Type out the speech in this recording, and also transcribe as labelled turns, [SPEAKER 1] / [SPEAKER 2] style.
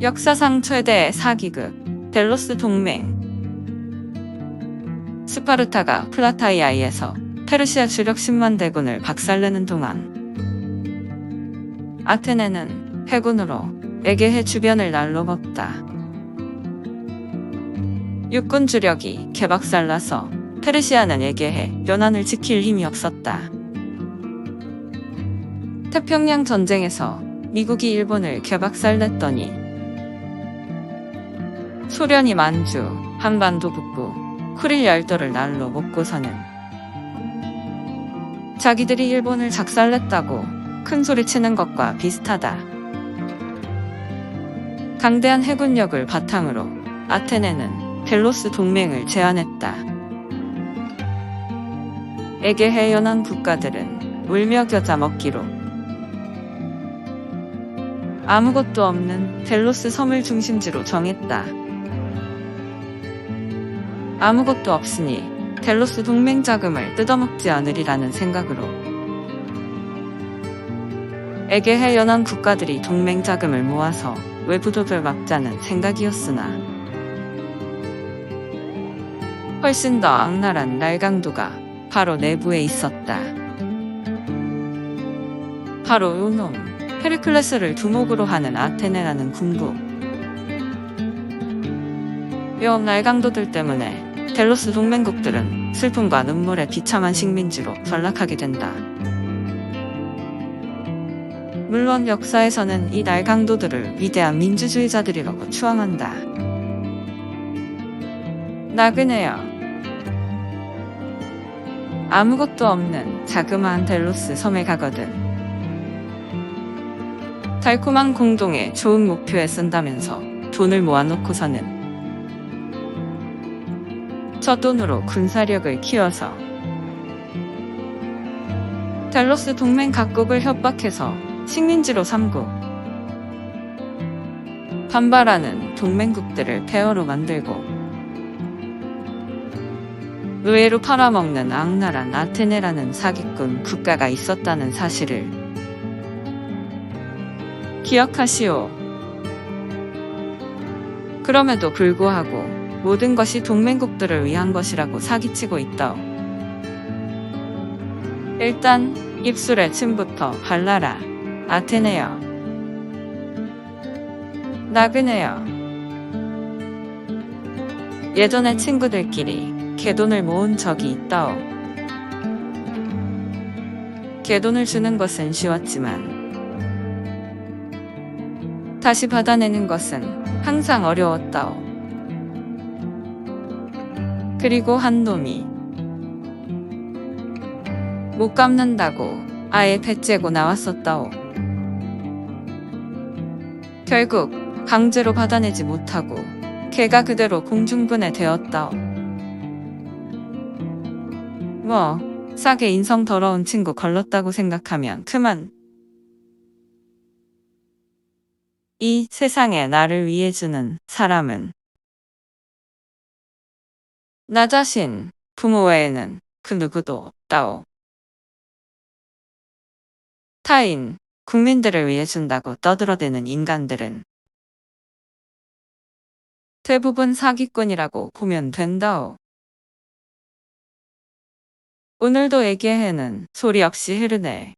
[SPEAKER 1] 역사상 최대 사기극 델로스 동맹 스파르타가 플라타이아이에서 페르시아 주력 10만 대군을 박살내는 동안 아테네는 해군으로 에게해 주변을 날로 먹다. 육군 주력이 개박살나서 페르시아는 에게해 연안을 지킬 힘이 없었다. 태평양 전쟁에서 미국이 일본을 개박살냈더니 소련이 만주, 한반도 북부, 쿠릴 열도를 날로 먹고서는 자기들이 일본을 작살냈다고 큰 소리 치는 것과 비슷하다. 강대한 해군력을 바탕으로 아테네는 델로스 동맹을 제안했다. 에게해 연안 국가들은 울며 겨자 먹기로 아무것도 없는 델로스 섬을 중심지로 정했다. 아무것도 없으니 델로스 동맹 자금을 뜯어먹지 않으리라는 생각으로 에게해 연안 국가들이 동맹 자금을 모아서 외부도를 막자는 생각이었으나 훨씬 더 악랄한 날강도가 바로 내부에 있었다. 바로 요놈 헤르클레스를 두목으로 하는 아테네라는 군부. 요 날강도들 때문에 델로스 동맹국들은 슬픔과 눈물에 비참한 식민지로 전락하게 된다. 물론 역사에서는 이 날강도들을 위대한 민주주의자들이라고 추앙한다. 나그네여. 아무것도 없는 자그마한 델로스 섬에 가거든. 달콤한 공동에 좋은 목표에 쓴다면서 돈을 모아놓고서는 저 돈으로 군사력을 키워서 델로스 동맹 각국을 협박해서 식민지로 삼고 반발하는 동맹국들을 폐허로 만들고 의외로 팔아먹는 악랄한 아테네라는 사기꾼 국가가 있었다는 사실을 기억하시오. 그럼에도 불구하고 모든 것이 동맹국들을 위한 것이라고 사기치고 있다. 일단 입술에 침부터 발라라. 아테네여. 나그네여. 예전에 친구들끼리 개돈을 모은 적이 있다오. 개돈을 주는 것은 쉬웠지만 다시 받아내는 것은 항상 어려웠다오. 그리고 한 놈이 못 갚는다고 아예 배째고 나왔었다오. 결국 강제로 받아내지 못하고 걔가 그대로 공중분해 되었다오. 뭐 싸게 인성 더러운 친구 걸렀다고 생각하면 그만. 이 세상에 나를 위해 주는 사람은 나 자신, 부모 외에는 그 누구도 없다오. 타인, 국민들을 위해 준다고 떠들어대는 인간들은 대부분 사기꾼이라고 보면 된다오. 오늘도 에게해는 소리 없이 흐르네.